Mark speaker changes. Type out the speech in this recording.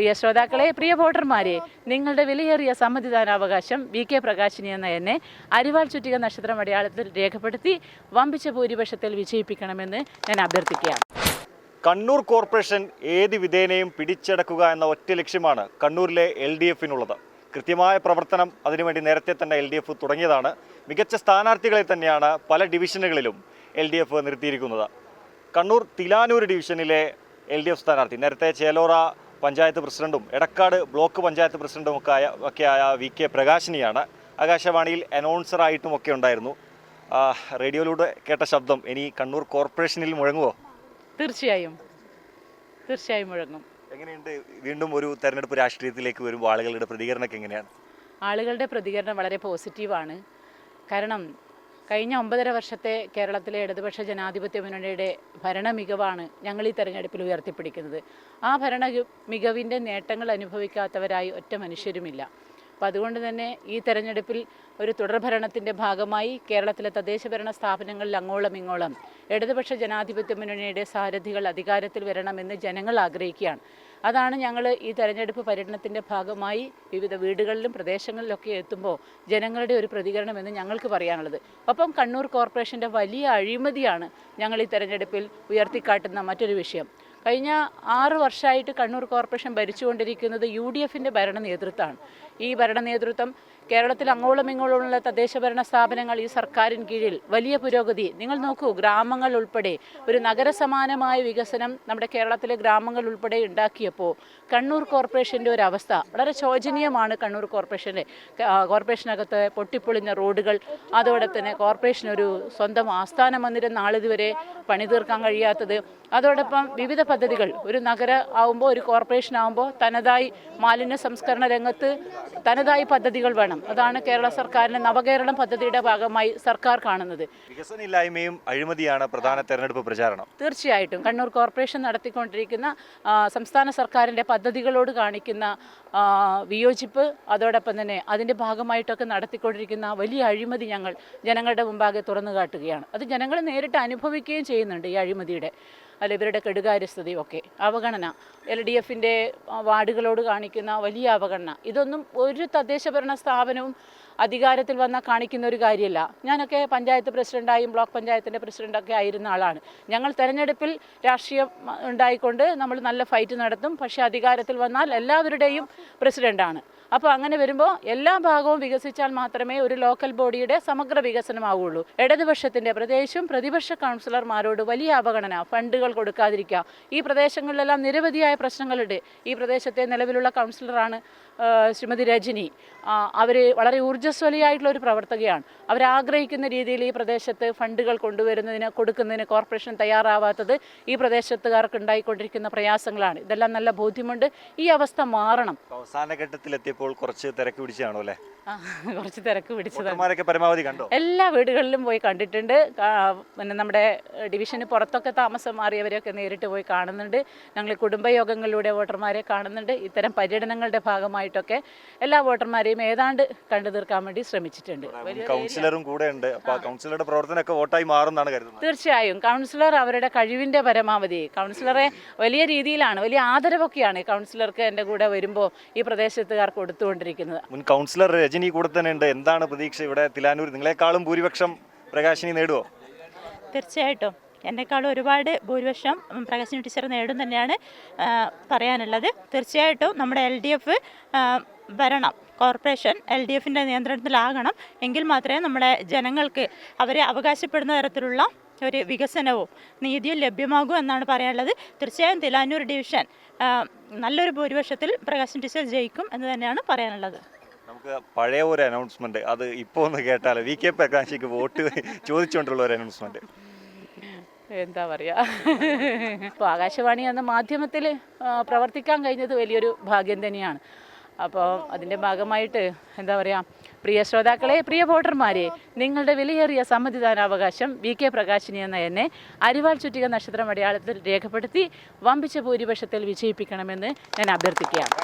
Speaker 1: പ്രിയ ശ്രോതാക്കളെ പ്രിയ വോട്ടർമാരെ നിങ്ങളുടെ വിലയേറിയ സമ്മതിദാനാവകാശം വി കെ പ്രകാശിനി എന്ന എന്നെ അരിവാൾ ചുറ്റിക നക്ഷത്രം അടയാളത്തിൽ രേഖപ്പെടുത്തി വമ്പിച്ച ഭൂരിപക്ഷത്തിൽ വിജയിപ്പിക്കണമെന്ന് ഞാൻ അഭ്യർത്ഥിക്കുകയാണ്.
Speaker 2: കണ്ണൂർ കോർപ്പറേഷൻ ഏത് വിധേനയും പിടിച്ചടക്കുക എന്ന ഒറ്റ ലക്ഷ്യമാണ് കണ്ണൂരിലെ എൽ ഡി എഫിനുള്ളത്. കൃത്യമായ പ്രവർത്തനം അതിനുവേണ്ടി നേരത്തെ തന്നെ എൽ ഡി എഫ് തുടങ്ങിയതാണ്. മികച്ച സ്ഥാനാർത്ഥികളെ തന്നെയാണ് പല ഡിവിഷനുകളിലും എൽ ഡി എഫ് നിർത്തിയിരിക്കുന്നത്. കണ്ണൂർ തിലാനൂർ ഡിവിഷനിലെ എൽ ഡി എഫ് സ്ഥാനാർത്ഥി നേരത്തെ ചേലോറ പഞ്ചായത്ത് പ്രസിഡന്റും എടക്കാട് ബ്ലോക്ക് പഞ്ചായത്ത് പ്രസിഡന്റും ഒക്കെ ആയ ഒക്കെയായ വി കെ പ്രകാശിനിയാണ്. ആകാശവാണിയിൽ അനൗൺസറായിട്ടും ഒക്കെ ഉണ്ടായിരുന്നു. റേഡിയോയിലൂടെ കേട്ട ശബ്ദം ഇനി കണ്ണൂർ കോർപ്പറേഷനിൽ മുഴങ്ങുമോ
Speaker 1: തീർച്ചയായും. തീർച്ചയായും മുഴങ്ങും.
Speaker 2: എങ്ങനെയുണ്ട് വീണ്ടും ഒരു തെരഞ്ഞെടുപ്പ് രാഷ്ട്രീയത്തിലേക്ക് വരുമ്പോൾ ആളുകളുടെ പ്രതികരണമൊക്കെ എങ്ങനെയാണ്?
Speaker 1: ആളുകളുടെ പ്രതികരണം വളരെ പോസിറ്റീവാണ് കാരണം കഴിഞ്ഞ ഒമ്പതര വർഷത്തെ കേരളത്തിലെ ഇടതുപക്ഷ ജനാധിപത്യ മുന്നണിയുടെ ഭരണ മികവാണ് ഞങ്ങൾ ഈ തെരഞ്ഞെടുപ്പിൽ ഉയർത്തിപ്പിടിക്കുന്നത്. ആ ഭരണ മികവിന്റെ നേട്ടങ്ങൾ അനുഭവിക്കാത്തവരായി ഒറ്റ മനുഷ്യരുമില്ല. അപ്പം അതുകൊണ്ട് തന്നെ ഈ തെരഞ്ഞെടുപ്പിൽ ഒരു തുടർഭരണത്തിന്റെ ഭാഗമായി കേരളത്തിലെ തദ്ദേശ ഭരണ സ്ഥാപനങ്ങളിൽ അങ്ങോളം ഇങ്ങോളം ഇടതുപക്ഷ ജനാധിപത്യ മുന്നണിയുടെ സാരഥികൾ അധികാരത്തിൽ വരണമെന്ന് ജനങ്ങൾ ആഗ്രഹിക്കുകയാണ്. അതാണ് ഞങ്ങൾ ഈ തെരഞ്ഞെടുപ്പ് പര്യടനത്തിന്റെ ഭാഗമായി വിവിധ വീടുകളിലും പ്രദേശങ്ങളിലൊക്കെ എത്തുമ്പോൾ ജനങ്ങളുടെ ഒരു പ്രതികരണം എന്ന് ഞങ്ങൾക്ക് പറയാനുള്ളത്. ഒപ്പം കണ്ണൂർ കോർപ്പറേഷന്റെ വലിയ അഴിമതിയാണ് ഞങ്ങൾ ഈ തെരഞ്ഞെടുപ്പിൽ ഉയർത്തിക്കാട്ടുന്ന മറ്റൊരു വിഷയം. കഴിഞ്ഞ ആറ് വർഷമായിട്ട് കണ്ണൂർ കോർപ്പറേഷൻ ഭരിച്ചുകൊണ്ടിരിക്കുന്നത് യു ഡി എഫിന്റെ ഭരണ നേതൃത്വമാണ്. ഈ ഭരണ നേതൃത്വം കേരളത്തിൽ അങ്ങോളം ഇങ്ങോളമുള്ള തദ്ദേശ ഭരണ സ്ഥാപനങ്ങൾ ഈ സർക്കാരിൻ കീഴിൽ വലിയ പുരോഗതി. നിങ്ങൾ നോക്കൂ ഗ്രാമങ്ങൾ ഉൾപ്പെടെ ഒരു നഗരസമാനമായ വികസനം നമ്മുടെ കേരളത്തിലെ ഗ്രാമങ്ങൾ ഉൾപ്പെടെ ഉണ്ടാക്കിയപ്പോൾ കണ്ണൂർ കോർപ്പറേഷന്റെ ഒരു അവസ്ഥ വളരെ ശോചനീയമാണ് കണ്ണൂർ കോർപ്പറേഷന്റെ കോർപ്പറേഷനകത്ത് പൊട്ടിപ്പൊളിഞ്ഞ റോഡുകൾ അതോടെ തന്നെ കോർപ്പറേഷൻ ഒരു സ്വന്തം ആസ്ഥാന മന്ദിരം നാളിതുവരെ പണി തീർക്കാൻ കഴിയാത്തത്. അതോടൊപ്പം വിവിധ പദ്ധതികൾ ഒരു നഗര ആവുമ്പോൾ ഒരു കോർപ്പറേഷൻ ആവുമ്പോൾ തനതായി മാലിന്യ സംസ്കരണ രംഗത്ത് തനതായി പദ്ധതികൾ വേണം. അതാണ് കേരള സർക്കാരിന്റെ നവകേരളം പദ്ധതിയുടെ ഭാഗമായി സർക്കാർ കാണുന്നത്.
Speaker 2: വികസനമില്ലായ്മയും അഴിമതിയാണ് പ്രധാന തെരഞ്ഞെടുപ്പ് പ്രചാരണം.
Speaker 1: തീർച്ചയായിട്ടും. കണ്ണൂർ കോർപ്പറേഷൻ നടത്തിക്കൊണ്ടിരിക്കുന്ന സംസ്ഥാന സർക്കാരിന്റെ പദ്ധതികളോട് കാണിക്കുന്ന വിയോജിപ്പ് അതോടൊപ്പം തന്നെ അതിന്റെ ഭാഗമായിട്ടൊക്കെ നടത്തിക്കൊണ്ടിരിക്കുന്ന വലിയ അഴിമതി ഞങ്ങൾ ജനങ്ങളുടെ മുമ്പാകെ തുറന്നു കാട്ടുകയാണ്. അത് ജനങ്ങൾ നേരിട്ട് അനുഭവിക്കുകയും ചെയ്യുന്നുണ്ട് ഈ അഴിമതിയുടെ. അല്ല ഇവരുടെ കെടുകാര്യസ്ഥതയും ഒക്കെ. അവഗണന. എൽ ഡി എഫിന്റെ വാർഡുകളോട് കാണിക്കുന്ന വലിയ അവഗണന. ഇതൊന്നും ഒരു തദ്ദേശ ഭരണ സ്ഥാപനവും അധികാരത്തിൽ വന്നാൽ കാണിക്കുന്ന ഒരു കാര്യമല്ല ഞാനൊക്കെ പഞ്ചായത്ത് പ്രസിഡന്റായും ബ്ലോക്ക് പഞ്ചായത്തിന്റെ പ്രസിഡന്റൊക്കെ ആയിരുന്ന ആളാണ്. ഞങ്ങൾ തെരഞ്ഞെടുപ്പിൽ രാഷ്ട്രീയം ഉണ്ടായിക്കൊണ്ട് നമ്മൾ നല്ല ഫൈറ്റ് നടത്തും. പക്ഷേ അധികാരത്തിൽ വന്നാൽ എല്ലാവരുടെയും പ്രസിഡന്റാണ് അപ്പോൾ അങ്ങനെ വരുമ്പോൾ എല്ലാ ഭാഗവും വികസിച്ചാൽ മാത്രമേ ഒരു ലോക്കൽ ബോഡിയുടെ സമഗ്ര വികസനമാവുള്ളൂ. ഇടതുപക്ഷത്തിന്റെ പ്രദേശവും പ്രതിപക്ഷ കൗൺസിലർമാരോട് വലിയ അവഗണന ഫണ്ടുകൾ കൊടുക്കാതിരിക്കുക. ഈ പ്രദേശങ്ങളിലെല്ലാം നിരവധിയായ പ്രശ്നങ്ങളുണ്ട്. ഈ പ്രദേശത്തെ നിലവിലുള്ള കൗൺസിലറാണ് ശ്രീമതി രജനി. അവർ വളരെ ഊർജസ്വലിയായിട്ടുള്ള ഒരു പ്രവർത്തകയാണ്. അവരാഗ്രഹിക്കുന്ന രീതിയിൽ ഈ പ്രദേശത്ത് ഫണ്ടുകൾ കൊണ്ടുവരുന്നതിന് കൊടുക്കുന്നതിന് കോർപ്പറേഷൻ തയ്യാറാവാത്തത് ഈ പ്രദേശത്തുകാർക്ക് ഉണ്ടായിക്കൊണ്ടിരിക്കുന്ന പ്രയാസങ്ങളാണ്. ഇതെല്ലാം നല്ല ബോധ്യമുണ്ട്. ഈ അവസ്ഥ മാറണം.
Speaker 2: അവസാന ഘട്ടത്തിലെത്തിയപ്പോൾ കുറച്ച് തിരക്ക് പിടിച്ചാണോ അല്ലേ?
Speaker 1: കുറച്ച് തിരക്ക് പിടിച്ചതാണ്.
Speaker 2: പരമാവധി കണ്ടോ?
Speaker 1: എല്ലാ വീടുകളിലും പോയി കണ്ടിട്ടുണ്ട്. പിന്നെ നമ്മുടെ ഡിവിഷന് പുറത്തൊക്കെ താമസം മാറിയവരെയൊക്കെ നേരിട്ട് പോയി കാണുന്നുണ്ട്. ഞങ്ങൾ കുടുംബയോഗങ്ങളിലൂടെ വോട്ടർമാരെ കാണുന്നുണ്ട്. ഇത്തരം പര്യടനങ്ങളുടെ ഭാഗമായിട്ടൊക്കെ എല്ലാ വോട്ടർമാരെയും ഏതാണ്ട് കണ്ടു തീർക്കാൻ വേണ്ടി ശ്രമിച്ചിട്ടുണ്ട്.
Speaker 2: കൗൺസിലറും കൂടെ ഉണ്ട്. കൗൺസിലറുടെ പ്രവർത്തനമൊക്കെ വോട്ടായി മാറുന്നതാണ് കരുതുന്നത്.
Speaker 1: തീർച്ചയായും. കൗൺസിലർ അവരുടെ കഴിവിന്റെ പരമാവധി. കൗൺസിലറെ വലിയ രീതിയിലാണ് വലിയ ആദരവൊക്കെയാണ് കൗൺസിലർക്ക് എന്റെ കൂടെ വരുമ്പോൾ ഈ പ്രദേശത്തുകാർ കൊടുത്തുകൊണ്ടിരിക്കുന്നത്.
Speaker 2: മുൻ കൗൺസിലർ രജനി കൂടെ തന്നെ ഉണ്ട്. എന്താണ് പ്രതീക്ഷ ഇവിടെ തിലാനൂർ? നിങ്ങളെക്കാളും ഭൂരിപക്ഷം പ്രകാശിനി നേടുമോ
Speaker 3: തീർച്ചയായിട്ടും. എന്നെക്കാളും ഒരുപാട് ഭൂരിപക്ഷം പ്രകാശിനി ടീച്ചർ നേടും തന്നെയാണ് പറയാനുള്ളത്. തീർച്ചയായിട്ടും നമ്മുടെ എൽ ഡി എഫ് വരണം. കോർപ്പറേഷൻ എൽ ഡി എഫിന്റെ നിയന്ത്രണത്തിലാകണം. എങ്കിൽ മാത്രമേ നമ്മുടെ ജനങ്ങൾക്ക് അവരെ അവകാശപ്പെടുന്ന തരത്തിലുള്ള ഒരു വികസനവും നീതിയും ലഭ്യമാകൂ എന്നാണ് പറയാനുള്ളത്. തീർച്ചയായും തിലാനൂർ ഡിവിഷൻ നല്ലൊരു ഭൂരിപക്ഷത്തിൽ പ്രകാശൻ ടീച്ചർ ജയിക്കും എന്ന് തന്നെയാണ് പറയാനുള്ളത്.
Speaker 2: നമുക്ക് പഴയ ഒരു അനൗൺസ്മെന്റ് അത് ഇപ്പോൾ ഒന്ന് കേട്ടാലോ വി കെ പ്രകാശിക്ക് വോട്ട് ചോദിച്ചുകൊണ്ടുള്ള ഒരു അനൗൺസ്മെന്റ്
Speaker 1: എന്താ പറയുക ഇപ്പോൾ ആകാശവാണി എന്ന മാധ്യമത്തിൽ പ്രവർത്തിക്കാൻ കഴിഞ്ഞത് വലിയൊരു ഭാഗ്യം തന്നെയാണ്. അപ്പോൾ അതിന്റെ ഭാഗമായിട്ട് എന്താ പറയുക പ്രിയ ശ്രോതാക്കളെ പ്രിയ വോട്ടർമാരെ നിങ്ങളുടെ വിലയേറിയ സമ്മതിദാനാവകാശം വി കെ പ്രകാശിനി എന്ന എന്നെ അരിവാൾ ചുറ്റിക നക്ഷത്രം അടയാളത്തിൽ രേഖപ്പെടുത്തി വമ്പിച്ച ഭൂരിപക്ഷത്തിൽ വിജയിപ്പിക്കണമെന്ന് ഞാൻ അഭ്യർത്ഥിക്കുകയാണ്.